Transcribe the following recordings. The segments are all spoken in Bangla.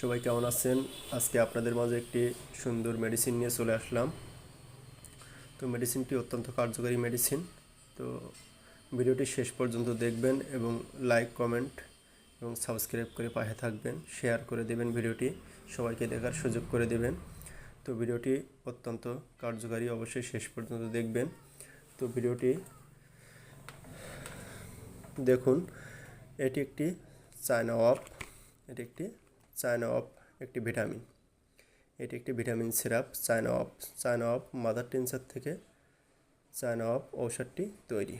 সবাই কেমন আছেন? আজকে আপনাদের মাঝে একটি সুন্দর মেডিসিন নিয়ে চলে আসলাম। তো মেডিসিনটি অত্যন্ত কার্যকারী মেডিসিন তো ভিডিওটি শেষ পর্যন্ত দেখবেন এবং লাইক কমেন্ট এবং সাবস্ক্রাইব করে পাশে থাকবেন শেয়ার করে দেবেন ভিডিওটি, সবাইকে দেখার সুযোগ করে দেবেন। তো ভিডিওটি অত্যন্ত কার্যকারী, অবশ্যই শেষ পর্যন্ত দেখবেন। তো ভিডিওটি দেখুন, এটি একটি চায়না অফ এটি একটি চায়না অফ একটি ভিটামিন এটি একটি vitamin syrup China of China of mother tincture থেকে চায়না অফ ঔষধটি তৈরি।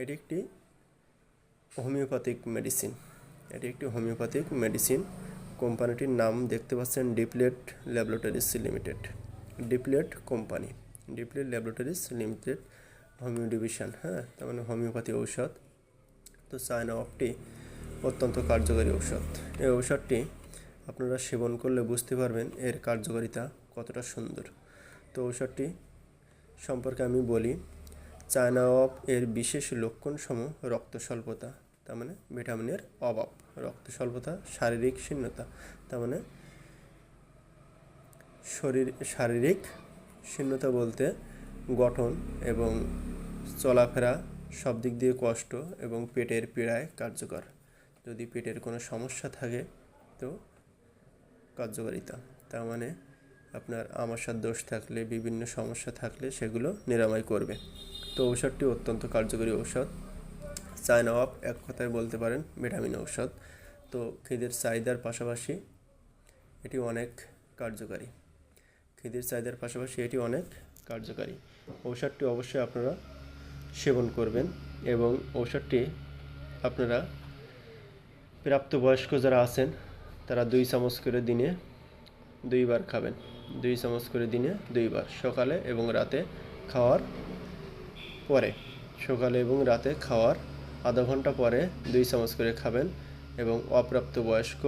এটি একটি হোমিওপ্যাথিক মেডিসিন এটি একটি হোমিওপ্যাথিক মেডিসিন কোম্পানিটির নাম দেখতে পাচ্ছেন ডিপ্লেট ল্যাবরেটরিজ লিমিটেড ডিপ্লেট কোম্পানি ডিপ্লেট ল্যাবরেটরিজ লিমিটেড হোমিও ডিভিশন হ্যাঁ? তার মানে হোমিওপ্যাথি ঔষধ। তো চায়না অফটি অত্যন্ত কার্যকরী ঔষধ। এই ঔষধটি আপনারা সেবন করলে বুঝতে পারবেন এর কার্যকারিতা কতটা সুন্দর। তো ঔষধটি সম্পর্কে আমি বলি, চায়না অফ এর বিশেষ লক্ষণসমূহ রক্ত স্বল্পতা তার মানে ভিটামিনের অভাব রক্ত স্বল্পতা শারীরিক শূন্যতা তার মানে শরীর, শারীরিক শূন্যতা বলতে গঠন এবং চলাফেরা সব দিক দিয়ে কষ্ট এবং পেটের পীড়ায় কার্যকর। যদি পেটের কোনো সমস্যা থাকে, তো কার্যকারিতা। তার মানে আপনার আমাশার দোষ থাকলে, বিভিন্ন সমস্যা থাকলে সেগুলো নিরাময় করবে। তো ঔষধটি অত্যন্ত কার্যকরী ঔষধ। চায়না অফ এক কথায় বলতে পারেন, ভিটামিন ঔষধ। তো খিদের চাহিদার পাশাপাশি এটি অনেক কার্যকারী। খিদের চাহিদার পাশাপাশি এটি অনেক কার্যকারী। ঔষধটি অবশ্যই আপনারা সেবন করবেন এবং ঔষধটি আপনারা প্রাপ্তবয়স্ক যারা আছেন তারা দুই চামচ করে দিনে দুইবার খাবেন। দুই চামচ করে দিনে দুইবার, সকালে এবং রাতে খাওয়ার পরে। সকালে এবং রাতে খাওয়ার আধা ঘণ্টা পরে দুই চামচ করে খাবেন এবং অপ্রাপ্ত বয়স্ক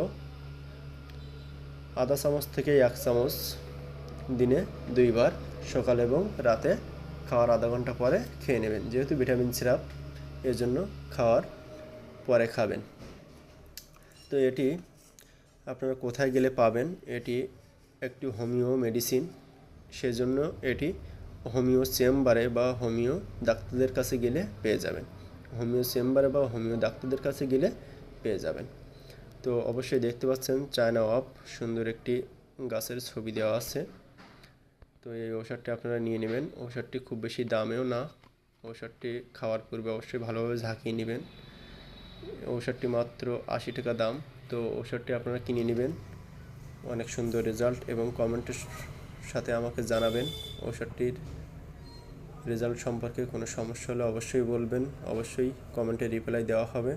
আধা চামচ থেকে এক চামচ দিনে দুইবার সকাল এবং রাতে খাওয়ার আধা ঘণ্টা পরে খেয়ে নেবেন। যেহেতু ভিটামিন সিরাপ এজন্য খাওয়ার পরে খাবেন। তো এটি আপনারা কোথায় গেলে পাবেন, এটি একটি হোমিও মেডিসিন। সেজন্য এটি হোমিও চেম্বারে বা হোমিও ডাক্তারদের কাছে গেলে পেয়ে যাবেন। হোমিও চেম্বারে বা হোমিও ডাক্তারদের কাছে গেলে পেয়ে যাবেন। তো অবশ্যই দেখতে পাচ্ছেন, চায়না অফ সুন্দর একটি গাছের ছবি দেওয়া আছে। তো এই ঔষধটি আপনারা নিয়ে নেবেন। ঔষধটি খুব বেশি দামেও না। ঔষধটি খাওয়ার পূর্বে অবশ্যই ভালোভাবে ঝাঁকিয়ে নেবেন। ঔষধটি মাত্র আশি টাকা দাম। তো ঔষধটি আপনারা কিনে নেবেন। অনেক সুন্দর রেজাল্ট এবং কমেন্টের সাথে আমাকে জানাবেন ঔষধটির রেজাল্ট সম্পর্কে কোনো সমস্যা হলে অবশ্যই বলবেন। অবশ্যই কমেন্টে রিপ্লাই দেওয়া হবে।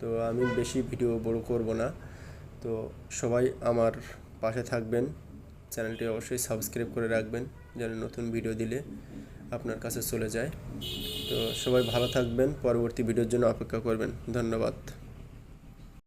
তো আমি বেশি ভিডিও বড় করব না। তো সবাই আমার পাশে থাকবেন। চ্যানেলটি অবশ্যই সাবস্ক্রাইব করে রাখবেন যেন নতুন ভিডিও দিলে আপনার কাছে চলে যায়। তো সবাই ভালো থাকবেন। পরবর্তী ভিডিওর জন্য অপেক্ষা করবেন। ধন্যবাদ।